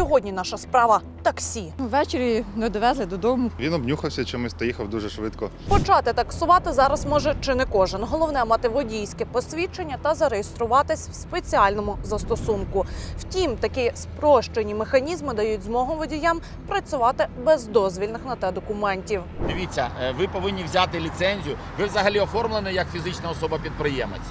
Сьогодні наша справа таксі. Ввечері не довезли додому. Він обнюхався чимось та їхав дуже швидко. Почати таксувати зараз може чи не кожен. Головне мати водійське посвідчення та зареєструватись в спеціальному застосунку. Втім, такі спрощені механізми дають змогу водіям працювати без дозвільних на те документів. Дивіться, е, ви повинні взяти ліцензію. Ви взагалі оформлені як фізична особа-підприємець.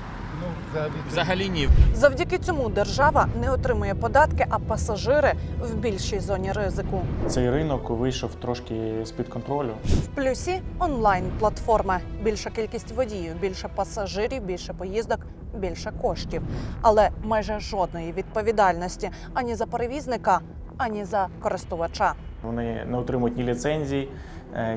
Взагалі, Взагалі ні. Завдяки цьому держава не отримує податки, а пасажири в більшій зоні ризику. Цей ринок вийшов трошки з-під контролю. В плюсі онлайн-платформи. Більша кількість водіїв, більше пасажирів, більше поїздок, більше коштів. Але майже жодної відповідальності ані за перевізника, ані за користувача. Вони не отримують ні ліцензій,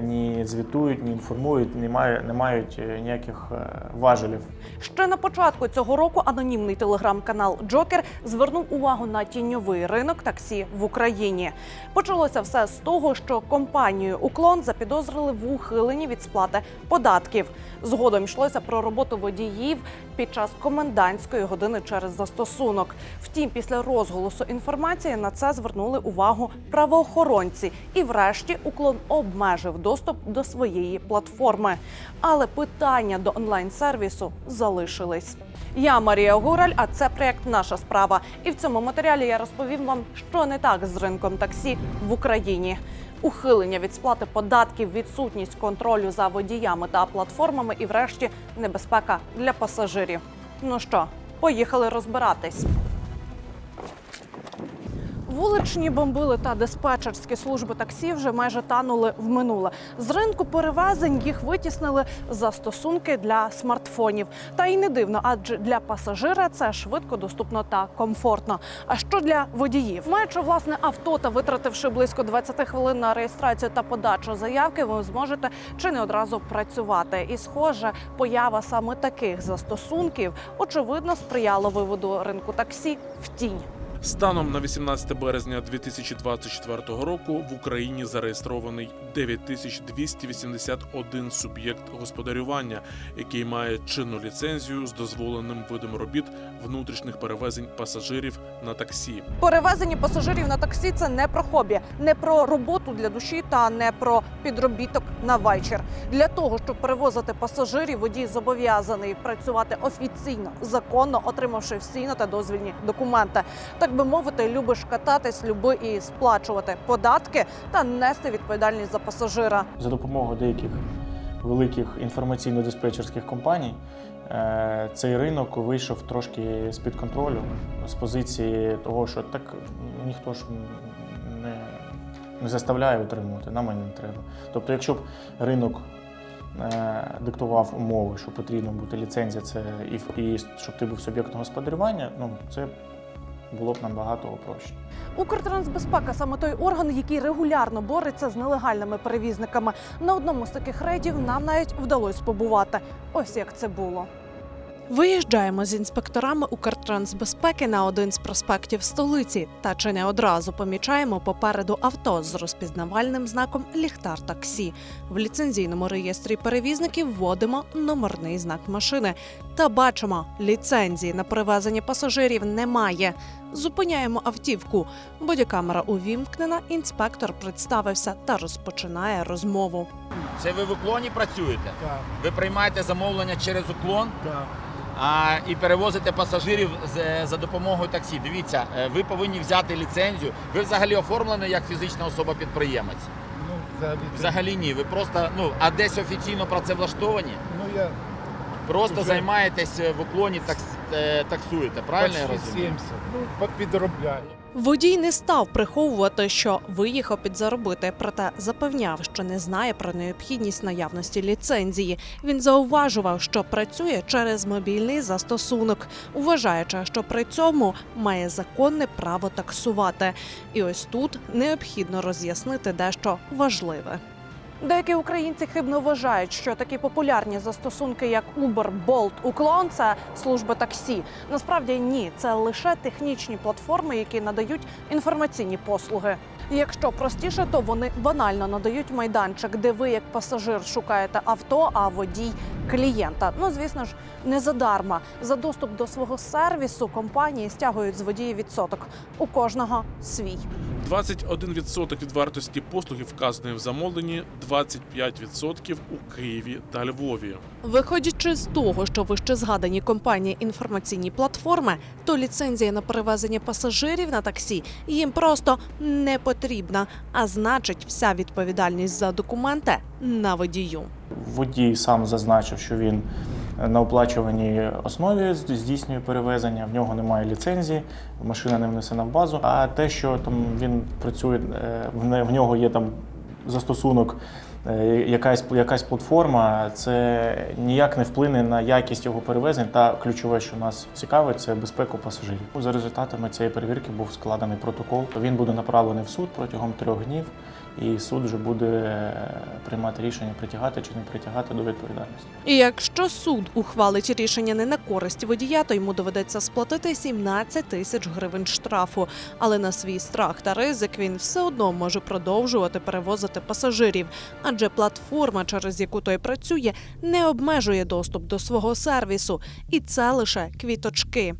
ні звітують, ні інформують, не мають, не мають е, ніяких е, важелів. Ще на початку цього року анонімний телеграм-канал Джокер звернув увагу на тіньовий ринок таксі в Україні. Почалося все з того, що компанію Уклон запідозрили в ухиленні від сплати податків. Згодом йшлося про роботу водіїв під час комендантської години через застосунок. Втім, після розголосу інформації на це звернули увагу правоохоронці, і врешті уклон обмежив доступ до своєї платформи. Але питання до онлайн-сервісу залишились. Я Марія Гураль, а це проєкт Наша справа. І в цьому матеріалі я розповім вам, що не так з ринком таксі в Україні. Ухилення від сплати податків, відсутність контролю за водіями та платформами, і, врешті, небезпека для пасажирів. Ну що, поїхали розбиратись. Вуличні бомбили та диспетчерські служби таксі вже майже танули в минуле. З ринку перевезень їх витіснили застосунки для смартфонів. Та й не дивно, адже для пасажира це швидко, доступно та комфортно. А що для водіїв? Маючи власне авто та витративши близько 20 хвилин на реєстрацію та подачу заявки, ви зможете чи не одразу працювати. І схоже, поява саме таких застосунків очевидно сприяла виводу ринку таксі в тінь. Станом на 18 березня 2024 року в Україні зареєстрований 9281 суб'єкт господарювання, який має чинну ліцензію з дозволеним видом робіт внутрішніх перевезень пасажирів на таксі. Перевезення пасажирів на таксі це не про хобі, не про роботу для душі та не про підробіток на вечір. Для того щоб перевозити пасажирів, водій зобов'язаний працювати офіційно, законно, отримавши всі на те дозвільні документи. Так би мовити, любиш кататись, люби і сплачувати податки та нести відповідальність за пасажира. За допомогою деяких великих інформаційно-диспетчерських компаній е, цей ринок вийшов трошки з-під контролю з позиції того, що так ніхто ж не, не заставляє утримувати, нам і не треба. Тобто, якщо б ринок е, диктував умови, що потрібно бути ліцензія, це і, і щоб ти був суб'єктом господарювання, ну це було б набагато проще. Укртрансбезпека саме той орган, який регулярно бореться з нелегальними перевізниками. На одному з таких рейдів нам навіть вдалося побувати. Ось як це було. Виїжджаємо з інспекторами Укртрансбезпеки на один з проспектів столиці, та чи не одразу помічаємо попереду авто з розпізнавальним знаком ліхтар таксі. В ліцензійному реєстрі перевізників вводимо номерний знак машини та бачимо, ліцензії на перевезення пасажирів немає. Зупиняємо автівку. Бодікамера увімкнена, інспектор представився та розпочинає розмову. Це ви в уклоні працюєте? Так, Ви приймаєте замовлення через уклон так. А, і перевозите пасажирів за допомогою таксі. Дивіться, е, ви повинні взяти ліцензію. Ви взагалі оформлені як фізична особа-підприємець. Ну, взагалі. Взагалі ні. Ви просто ну а десь офіційно працевлаштовані. Ну, я Просто Вже- займаєтесь е, в уклоні такс, е, таксуєте. Правильно я розумію? 70. Ну, по- підробляю. Водій не став приховувати, що виїхав підзаробити, проте запевняв, що не знає про необхідність наявності ліцензії. Він зауважував, що працює через мобільний застосунок, вважаючи, що при цьому має законне право таксувати. І ось тут необхідно роз'яснити дещо важливе. Деякі українці хибно вважають, що такі популярні застосунки, як Uber, Bolt, Uklon – це служби таксі. Насправді ні, це лише технічні платформи, які надають інформаційні послуги. Якщо простіше, то вони банально надають майданчик, де ви як пасажир шукаєте авто, а водій клієнта. Ну звісно ж, не задарма. За доступ до свого сервісу компанії стягують з водіїв відсоток. У кожного свій. 21% від вартості послуги вказаної в замовленні, 25% у Києві та Львові. Виходячи з того, що вище згадані компанії інформаційні платформи, то ліцензія на перевезення пасажирів на таксі їм просто не потрібна. А значить, вся відповідальність за документи на водію. Водій сам зазначив, що він на оплачуваній основі здійснює перевезення, в нього немає ліцензії, машина не внесена в базу. А те, що там він працює, е, в нього є там застосунок, е, якась, якась платформа, це ніяк не вплине на якість його перевезень. Та ключове, що нас цікавить, це безпеку пасажирів. За результатами цієї перевірки був складений протокол. Він буде направлений в суд протягом трьох днів. І суд вже буде приймати рішення, притягати чи не притягати до відповідальності. І якщо суд ухвалить рішення не на користь водія, то йому доведеться сплатити 17 тисяч гривень штрафу. Але на свій страх та ризик він все одно може продовжувати перевозити пасажирів, адже платформа, через яку той працює, не обмежує доступ до свого сервісу, і це лише квіточки.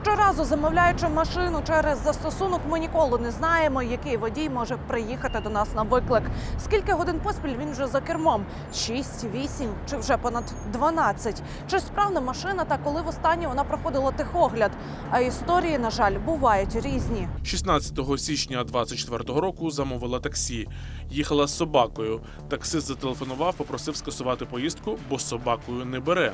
Щоразу замовляючи машину через застосунок, ми ніколи не знаємо, який водій може приїхати до нас на виклик. Скільки годин поспіль він вже за кермом? 6, 8 чи вже понад 12? Чи справна машина та коли востаннє вона проходила техогляд? А історії, на жаль, бувають різні. 16 січня 24 року замовила таксі. Їхала з собакою. Таксист зателефонував, попросив скасувати поїздку, бо собакою не бере.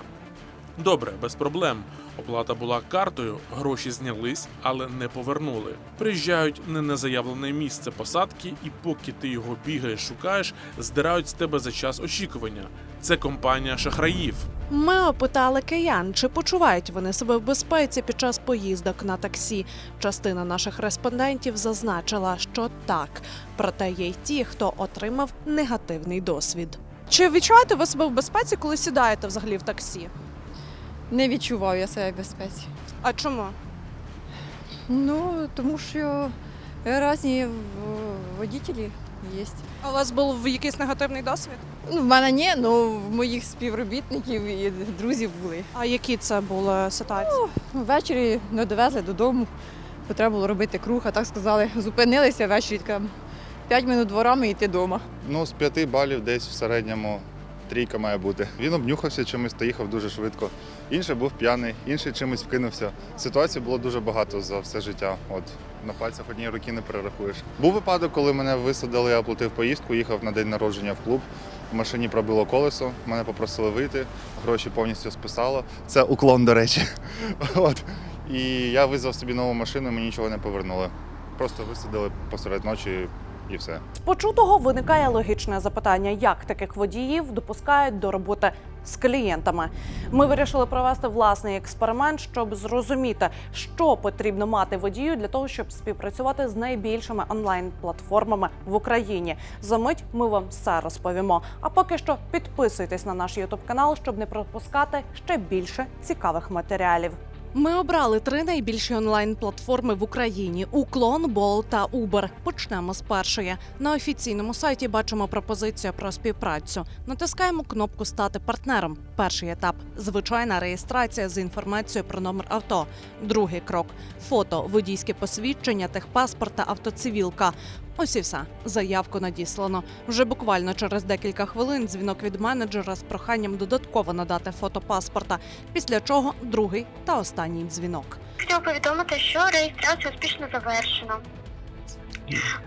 Добре, без проблем. Оплата була картою, гроші знялись, але не повернули. Приїжджають не на заявлене місце посадки, і поки ти його бігаєш, шукаєш, здирають з тебе за час очікування. Це компанія шахраїв. Ми опитали киян, чи почувають вони себе в безпеці під час поїздок на таксі. Частина наших респондентів зазначила, що так. Проте є й ті, хто отримав негативний досвід. Чи відчуваєте ви себе в безпеці, коли сідаєте взагалі в таксі? Не відчуваю я себе в безпеці. А чому? Ну, тому що різні в- водителі є. А у вас був якийсь негативний досвід? Ну, в мене ні, але в моїх співробітників і друзів були. А які це були ситуації? Ввечері не довезли додому, бо треба було робити круг, а так сказали, зупинилися ввечері, 5 минут дворами і йти вдома. Ну, з п'яти балів десь в середньому трійка має бути. Він обнюхався чимось та їхав дуже швидко. Інший був п'яний, інший чимось вкинувся. Ситуацій було дуже багато за все життя. От на пальцях однієї руки не перерахуєш. Був випадок, коли мене висадили, я оплатив поїздку, їхав на день народження в клуб. В машині пробило колесо, мене попросили вийти, гроші повністю списало. Це уклон, до речі. От. І я визвав собі нову машину, мені нічого не повернули. Просто висадили посеред ночі і все. З почутого виникає логічне запитання, як таких водіїв допускають до роботи з клієнтами. Ми вирішили провести власний експеримент, щоб зрозуміти, що потрібно мати водію для того, щоб співпрацювати з найбільшими онлайн-платформами в Україні. За мить ми вам все розповімо. А поки що підписуйтесь на наш Ютуб канал, щоб не пропускати ще більше цікавих матеріалів. Ми обрали три найбільші онлайн-платформи в Україні: Уклон, Бол та Uber. Почнемо з першої. На офіційному сайті бачимо пропозицію про співпрацю. Натискаємо кнопку Стати партнером. Перший етап звичайна реєстрація з інформацією про номер авто. Другий крок фото, водійське посвідчення, техпаспорт та автоцивілка. Ось і все. Заявку надіслано. Вже буквально через декілька хвилин дзвінок від менеджера з проханням додатково надати фото паспорта. Після чого другий та останній дзвінок. Хотів повідомити, що реєстрація успішно завершена.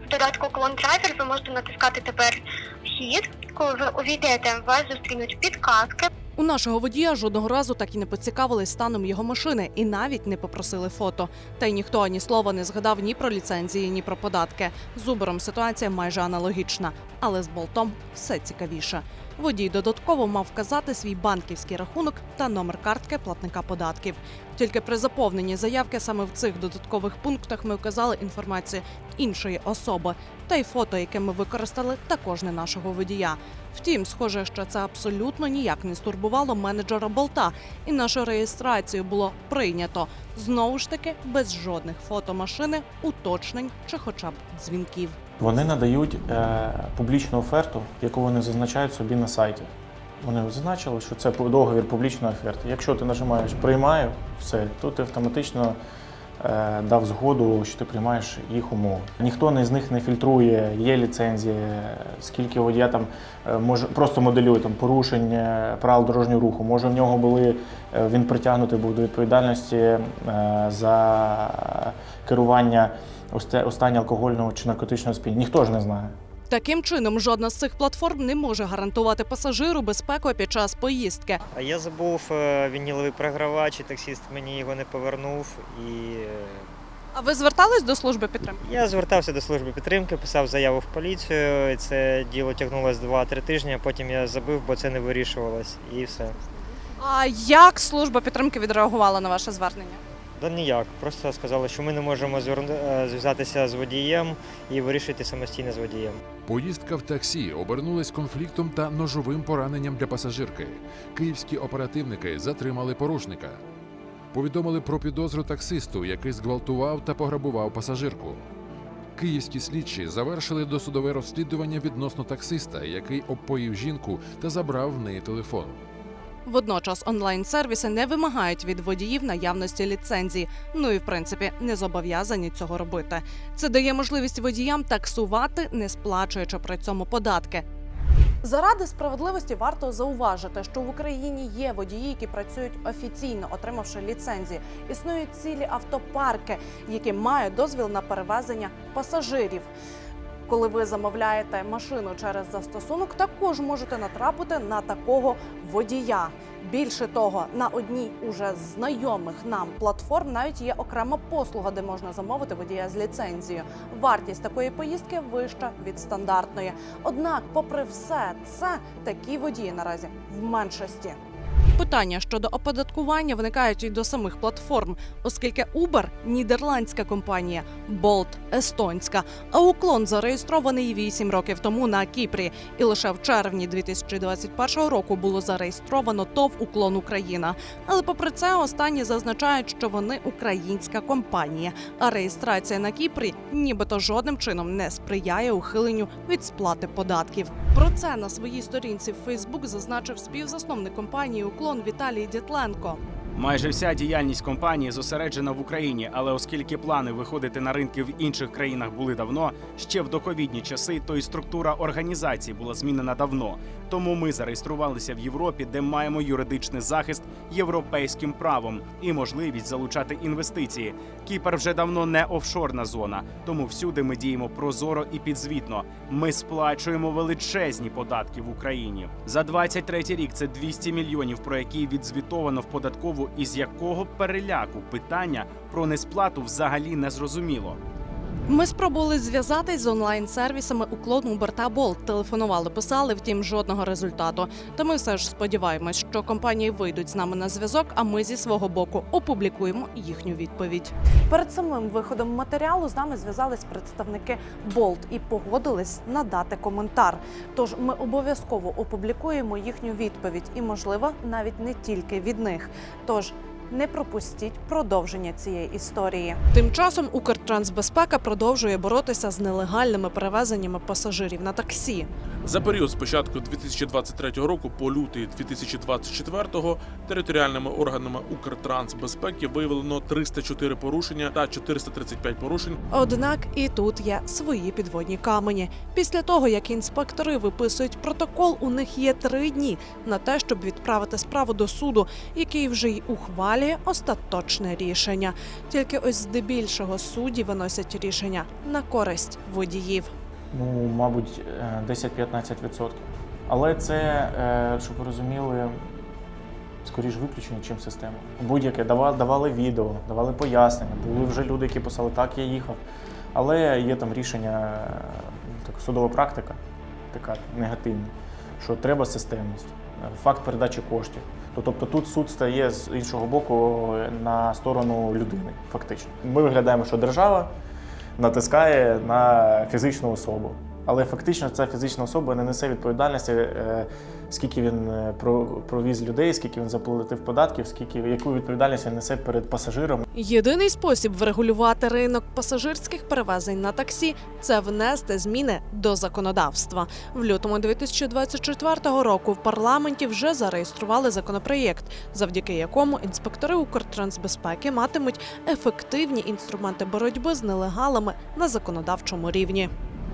В додатку Клон Драйвер ви можете натискати тепер вхід. Коли ви увійдете, вас зустрінуть підказки. У нашого водія жодного разу так і не поцікавились станом його машини і навіть не попросили фото. Та й ніхто ані слова не згадав ні про ліцензії, ні про податки. З Uber ситуація майже аналогічна, але з болтом все цікавіше. Водій додатково мав вказати свій банківський рахунок та номер картки платника податків. Тільки при заповненні заявки саме в цих додаткових пунктах ми вказали інформацію іншої особи. Та й фото, яке ми використали, також не нашого водія. Втім, схоже, що це абсолютно ніяк не стурбувало менеджера болта, і нашу реєстрацію було прийнято знову ж таки без жодних фото машини, уточнень чи хоча б дзвінків. Вони надають е, публічну оферту, яку вони зазначають собі на сайті. Вони зазначили, що це договір публічної оферти. Якщо ти нажимаєш приймаю, все, то ти автоматично дав згоду, що ти приймаєш їх умови. Ніхто не з них не фільтрує, є ліцензія, скільки водія там е, може просто моделює там порушення правил дорожнього руху. Може в нього були е, він притягнутий був до відповідальності е, за керування останнього алкогольного чи наркотичного сп'яніння. Ніхто ж не знає. Таким чином, жодна з цих платформ не може гарантувати пасажиру безпеку під час поїздки. А я забув е, вініловий програвач, і таксист мені його не повернув. І е, А ви звертались до служби підтримки? я звертався до служби підтримки, писав заяву в поліцію. і Це діло тягнулося 2-3 тижні, а потім я забив, бо це не вирішувалось. І все. А як служба підтримки відреагувала на ваше звернення? Да ніяк. Просто сказали, що ми не можемо е, зв'язатися з водієм і вирішити самостійно з водієм. Поїздка в таксі обернулась конфліктом та ножовим пораненням для пасажирки. Київські оперативники затримали порушника. Повідомили про підозру таксисту, який зґвалтував та пограбував пасажирку. Київські слідчі завершили досудове розслідування відносно таксиста, який обпоїв жінку та забрав в неї телефон. Водночас онлайн-сервіси не вимагають від водіїв наявності ліцензії. Ну і в принципі не зобов'язані цього робити. Це дає можливість водіям таксувати, не сплачуючи при цьому податки. Заради справедливості варто зауважити, що в Україні є водії, які працюють офіційно, отримавши ліцензії. Існують цілі автопарки, які мають дозвіл на перевезення пасажирів. Коли ви замовляєте машину через застосунок, також можете натрапити на такого водія. Більше того, на одній уже знайомих нам платформ навіть є окрема послуга, де можна замовити водія з ліцензією. Вартість такої поїздки вища від стандартної. Однак, попри все це, такі водії наразі в меншості. Питання щодо оподаткування виникають і до самих платформ, оскільки Uber – нідерландська компанія, Bolt – естонська, а Уклон зареєстрований 8 років тому на Кіпрі. І лише в червні 2021 року було зареєстровано ТОВ Уклон Україна. Але попри це, останні зазначають, що вони українська компанія, а реєстрація на Кіпрі нібито жодним чином не сприяє ухиленню від сплати податків. Про це на своїй сторінці в Фейсбук зазначив співзасновник компанії Уклон Віталій Дятленко. Майже вся діяльність компанії зосереджена в Україні, але оскільки плани виходити на ринки в інших країнах були давно, ще в доковідні часи, то і структура організації була змінена давно. Тому ми зареєструвалися в Європі, де маємо юридичний захист європейським правом і можливість залучати інвестиції. Кіпр вже давно не офшорна зона, тому всюди ми діємо прозоро і підзвітно. Ми сплачуємо величезні податки в Україні. За 23 рік це 200 мільйонів, про які відзвітовано в податкову, із якого переляку питання про несплату взагалі не зрозуміло. Ми спробували зв'язатись з онлайн-сервісами уклон Uber та Bolt. Телефонували, писали, втім жодного результату. Та ми все ж сподіваємось, що компанії вийдуть з нами на зв'язок, а ми зі свого боку опублікуємо їхню відповідь. Перед самим виходом матеріалу з нами зв'язались представники Bolt і погодились надати коментар. Тож ми обов'язково опублікуємо їхню відповідь, і можливо навіть не тільки від них. Тож не пропустіть продовження цієї історії. Тим часом Укртрансбезпека продовжує боротися з нелегальними перевезеннями пасажирів на таксі. За період з початку 2023 року по лютий 2024 територіальними органами Укртрансбезпеки виявлено 304 порушення та 435 порушень Однак і тут є свої підводні камені. Після того, як інспектори виписують протокол, у них є три дні на те, щоб відправити справу до суду, який вже й ухвалює остаточне рішення. Тільки ось здебільшого судді виносять рішення на користь водіїв. Ну, мабуть, е, 10-15%. Але це, е, щоб ви розуміли, скоріш виключення, чим система. Будь-яке давали, давали відео, давали пояснення. Були вже люди, які писали, так, я їхав. Але є там рішення, е, так, судова практика, така негативна, що треба системність, е, факт передачі коштів. То, Тобто тут суд стає з іншого боку е, на сторону людини, фактично. Ми виглядаємо, що держава натискає на фізичну особу. Але фактично ця фізична особа не несе відповідальності, е, скільки він е, про- провіз людей, скільки він заплатив податків, скільки яку відповідальність він несе перед пасажиром. Єдиний спосіб врегулювати ринок пасажирських перевезень на таксі це внести зміни до законодавства. В лютому 2024 року в парламенті вже зареєстрували законопроєкт, завдяки якому інспектори Укртрансбезпеки матимуть ефективні інструменти боротьби з нелегалами на законодавчому рівні.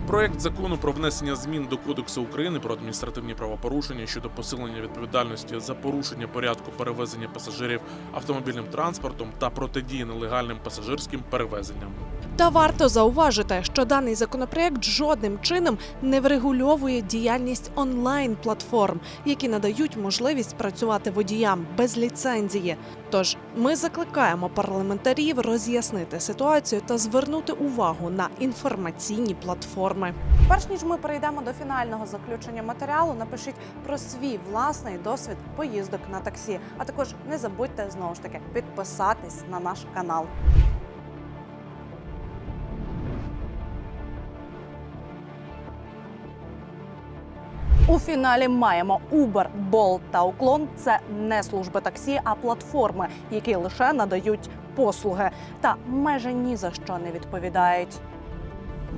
Проект закону про внесення змін до Кодексу України про адміністративні правопорушення щодо посилення відповідальності за порушення порядку перевезення пасажирів автомобільним транспортом та протидії нелегальним пасажирським перевезенням. Та варто зауважити, що даний законопроект жодним чином не врегульовує діяльність онлайн-платформ, які надають можливість працювати водіям без ліцензії. Тож ми закликаємо парламентарів роз'яснити ситуацію та звернути увагу на інформаційні платформи. Перш ніж ми перейдемо до фінального заключення матеріалу, напишіть про свій власний досвід поїздок на таксі. А також не забудьте знову ж таки підписатись на наш канал. У фіналі маємо Uber, Bolt та Уклон. Це не служби таксі, а платформи, які лише надають послуги та майже ні за що не відповідають.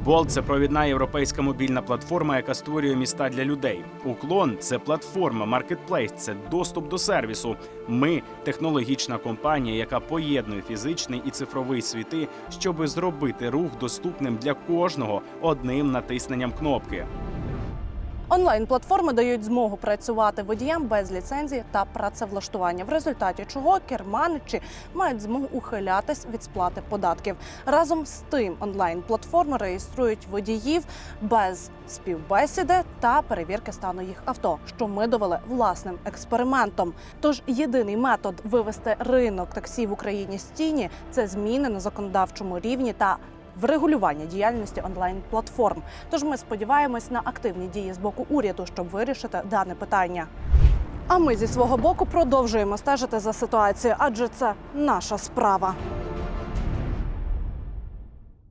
Болт це провідна європейська мобільна платформа, яка створює міста для людей. Уклон це платформа, маркетплейс, це доступ до сервісу. Ми технологічна компанія, яка поєднує фізичний і цифровий світи, щоби зробити рух доступним для кожного одним натисненням кнопки. Онлайн-платформи дають змогу працювати водіям без ліцензії та працевлаштування, в результаті чого керманичі мають змогу ухилятись від сплати податків. Разом з тим, онлайн-платформи реєструють водіїв без співбесіди та перевірки стану їх авто, що ми довели власним експериментом. Тож єдиний метод вивести ринок таксі в Україні з тіні це зміни на законодавчому рівні та врегулювання діяльності онлайн-платформ. Тож ми сподіваємось на активні дії з боку уряду, щоб вирішити дане питання. А ми зі свого боку продовжуємо стежити за ситуацією, адже це наша справа.